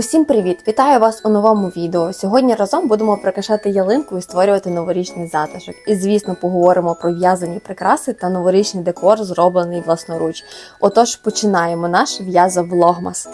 Усім привіт! Вітаю вас у новому відео. Сьогодні разом будемо прикрашати ялинку і створювати новорічний затишок. І, звісно, поговоримо про в'язані прикраси та новорічний декор, зроблений власноруч. Отож, починаємо наш в'язав влогмас.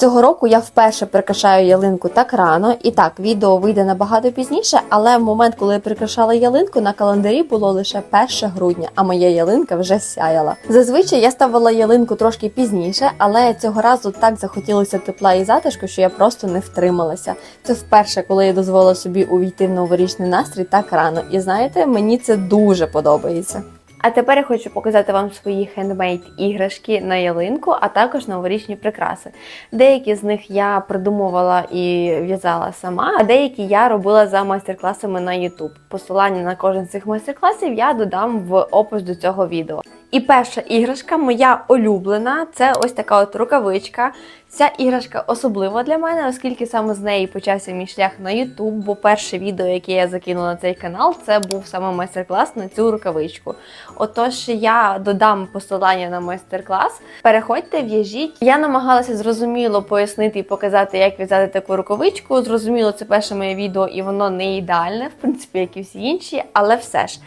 Цього року я вперше прикрашаю ялинку так рано, і так, відео вийде набагато пізніше, але в момент, коли я прикрашала ялинку, на календарі було лише 1 грудня, а моя ялинка вже сяяла. Зазвичай я ставила ялинку трошки пізніше, але цього разу так захотілося тепла і затишку, що я просто не втрималася. Це вперше, коли я дозволила собі увійти в новорічний настрій так рано. І знаєте, мені це дуже подобається. А тепер я хочу показати вам свої хендмейд іграшки на ялинку, а також новорічні прикраси. Деякі з них я придумувала і в'язала сама, а деякі я робила за майстер-класами на YouTube. Посилання на кожен з цих майстер-класів я додам в опис до цього відео. І перша іграшка, моя улюблена, це ось така от рукавичка. Ця іграшка особлива для мене, оскільки саме з неї почався мій шлях на YouTube, бо перше відео, яке я закинула на цей канал, це був саме майстер-клас на цю рукавичку. Отож, я додам посилання на майстер-клас. Переходьте, в'яжіть. Я намагалася зрозуміло пояснити і показати, як в'язати таку рукавичку. Зрозуміло, це перше моє відео, і воно не ідеальне, в принципі, як і всі інші, але все ж.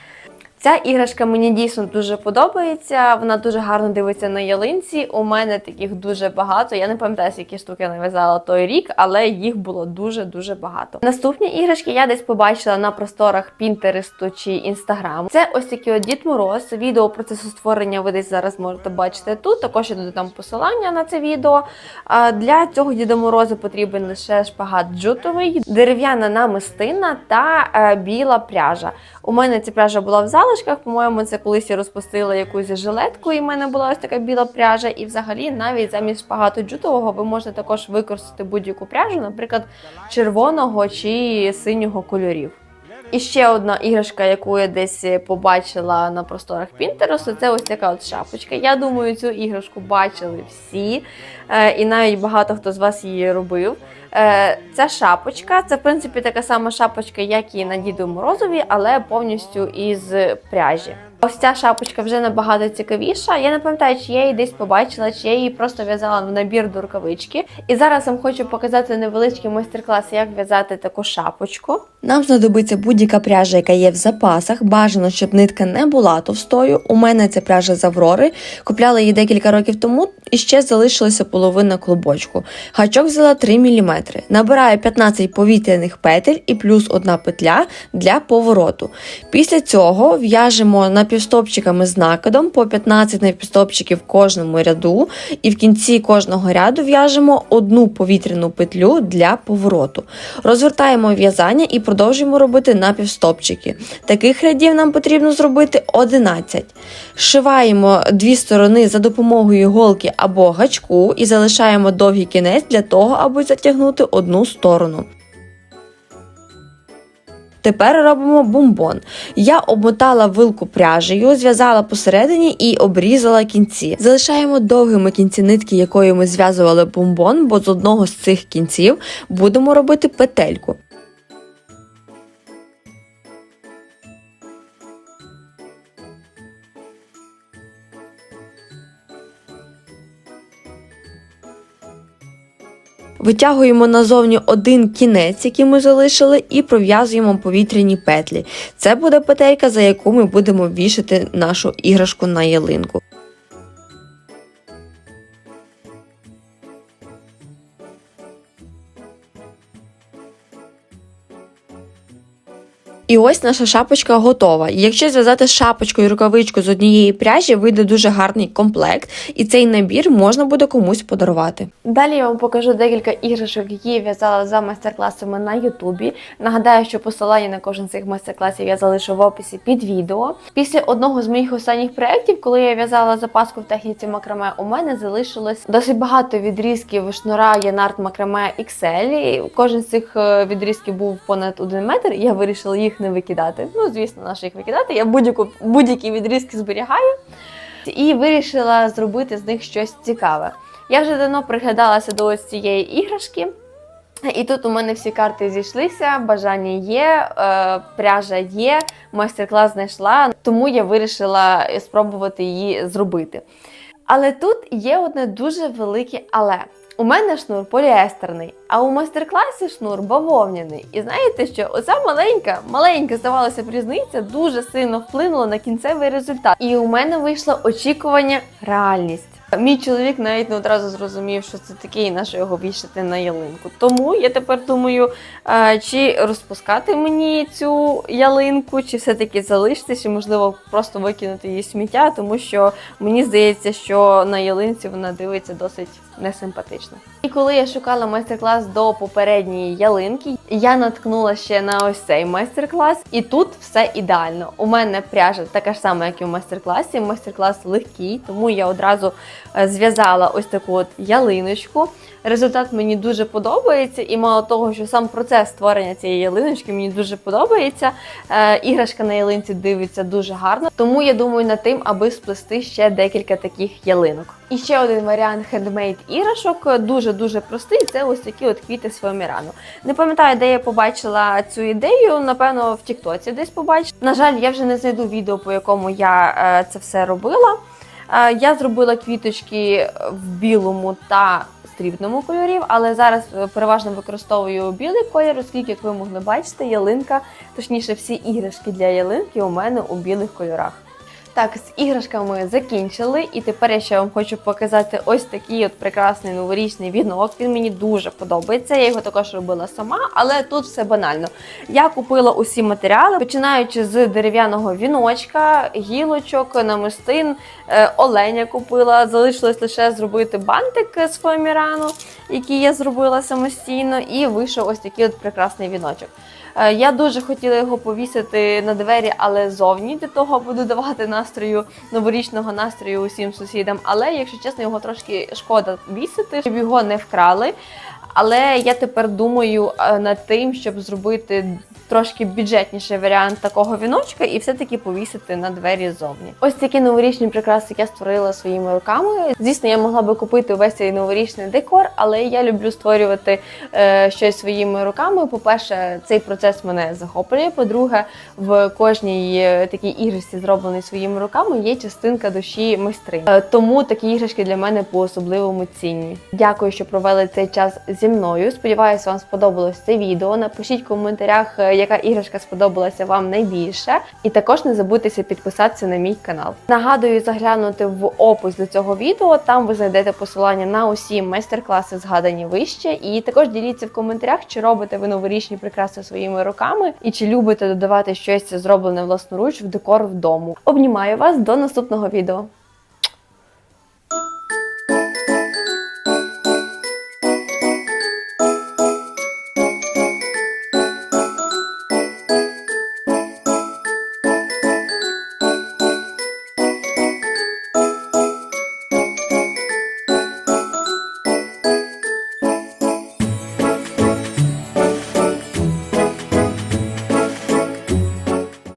Ця іграшка мені дійсно дуже подобається. Вона дуже гарно дивиться на ялинці. У мене таких дуже багато. Я не пам'ятаю, які штуки я нав'язала той рік, але їх було дуже дуже багато. Наступні іграшки я десь побачила на просторах Пінтересту чи Інстаграму. Це ось такий от Дід Мороз. Відео процесу створення ви десь зараз можете бачити тут. Також я додам посилання на це відео. Для цього Діда Мороза потрібен лише шпагат джутовий, дерев'яна намистина та е, біла пряжа. У мене ця пряжа була в залишках. По-моєму, це колись я розпустила якусь жилетку, і в мене була ось така біла пряжа. І взагалі, навіть замість шпагату джутового, ви можете також використати будь-яку пряжу, наприклад, червоного чи синього кольорів. І ще одна іграшка, яку я десь побачила на просторах Пінтересу, це ось така от шапочка. Я думаю, цю іграшку бачили всі, е, і навіть багато хто з вас її робив. Е, Ця шапочка, це в принципі така сама шапочка, як і на Діду Морозові, але повністю із пряжі. Ось ця шапочка вже набагато цікавіша. Я не пам'ятаю, чи я її десь побачила, чи я її просто в'язала в набір до рукавички. І зараз вам хочу показати невеличкий майстер-клас, як в'язати таку шапочку. Нам знадобиться будь-яка пряжа, яка є в запасах. Бажано, щоб нитка не була товстою. У мене це пряжа з Аврори. Купляла її декілька років тому і ще залишилася половина клубочку. Гачок взяла 3 мм. Набираю 15 повітряних петель і плюс одна петля для повороту. Після цього в'яжемо напівстопчиками з накидом по 15 напівстопчиків в кожному ряду, і в кінці кожного ряду в'яжемо одну повітряну петлю для повороту. Розвертаємо в'язання і продовжуємо робити напівстопчики. Таких рядів нам потрібно зробити 11. Шиваємо дві сторони за допомогою голки або гачку і залишаємо довгий кінець для того, аби затягнути одну сторону. Тепер робимо бомбон. Я обмотала вилку пряжею, зв'язала посередині і обрізала кінці. Залишаємо довгими кінці нитки, якою ми зв'язували бомбон, бо з одного з цих кінців будемо робити петельку. Витягуємо назовні один кінець, який ми залишили, і пров'язуємо повітряні петлі. Це буде петелька, за яку ми будемо вішати нашу іграшку на ялинку. І ось наша шапочка готова. Якщо зв'язати шапочку і рукавичку з однієї пряжі, вийде дуже гарний комплект, і цей набір можна буде комусь подарувати. Далі я вам покажу декілька іграшок, які я в'язала за майстер-класами на Ютубі. Нагадаю, що посилання на кожен з цих майстер-класів я залишу в описі під відео. Після одного з моїх останніх проєктів, коли я в'язала запаску в техніці макраме, у мене залишилось досить багато відрізків шнура Янарт макраме XL. Кожен з цих е, відрізків був понад 1 метр, і я вирішила їх не викидати. Ну, звісно, на їх викидати. Я будь-які відрізки зберігаю і вирішила зробити з них щось цікаве. Я вже давно приглядалася до ось цієї іграшки. І тут у мене всі карти зійшлися, бажання є, е, пряжа є, майстер-клас знайшла, тому я вирішила спробувати її зробити. Але тут є одне дуже велике але. У мене шнур поліестерний, а у майстер-класі шнур бавовняний. І знаєте що? Оця маленька, маленька, здавалося б, різниця дуже сильно вплинула на кінцевий результат. І у мене вийшло очікування реальність. Мій чоловік навіть не одразу зрозумів, що це таке, і на його вішати на ялинку. Тому я тепер думаю, чи розпускати мені цю ялинку, чи все-таки залишити, чи можливо просто викинути її сміття, тому що мені здається, що на ялинці вона дивиться досить несимпатично. І коли я шукала майстер-клас до попередньої ялинки, я наткнула ще на ось цей майстер-клас, і тут все ідеально. У мене пряжа така ж сама, як і в майстер-класі. Майстер-клас легкий, тому я одразу е, зв'язала ось таку от ялиночку. Результат мені дуже подобається, і мало того, що сам процес створення цієї ялиночки мені дуже подобається. Е, іграшка на ялинці дивиться дуже гарно, тому я думаю над тим, аби сплести ще декілька таких ялинок. І ще один варіант хендмейд іграшок дуже дуже простий. Це ось такі от квіти з фоамірану. Не пам'ятаю, де я побачила цю ідею. Напевно, в Тіктоці десь побачила. На жаль, я вже не знайду відео, по якому я е, це все робила. Е, Я зробила квіточки в білому та срібному кольорів, але зараз е, переважно використовую білий колір, оскільки, як ви могли бачити, ялинка, точніше, всі іграшки для ялинки у мене у білих кольорах. Так, з іграшками закінчили, і тепер я ще вам хочу показати ось такий от прекрасний новорічний вінок. Він мені дуже подобається. Я його також робила сама, але тут все банально. Я купила усі матеріали, починаючи з дерев'яного віночка, гілочок, намистин, е, оленя купила. Залишилось лише зробити бантик з фоамірану, який я зробила самостійно, і вийшов ось такий от прекрасний віночок. Е, Я дуже хотіла його повісити на двері, але зовні для того буду давати настрою новорічного настрою усім сусідам. Але, якщо чесно, його трошки шкода вісити, щоб його не вкрали. Але я тепер думаю е, над тим, щоб зробити трошки бюджетніший варіант такого віночка і все-таки повісити на двері зовні. Ось такі новорічні прикраси я створила своїми руками. Звісно, я могла би купити увесь цей новорічний декор, але я люблю створювати е, щось своїми руками. По-перше, цей процес мене захоплює. По-друге, в кожній е, такій іграшці, зробленій своїми руками, є частинка душі майстри. Е, тому такі іграшки для мене по-особливому цінні. Дякую, що провели цей час зі мною. Сподіваюся, вам сподобалось це відео. Напишіть в коментарях, е, яка іграшка сподобалася вам найбільше. І також не забудьте підписатися на мій канал. Нагадую заглянути в опис до цього відео. Там ви знайдете посилання на усі майстер-класи, згадані вище. І також діліться в коментарях, чи робите ви новорічні прикраси своїми руками, і чи любите додавати щось зроблене власноруч в декор вдому. Обнімаю вас до наступного відео.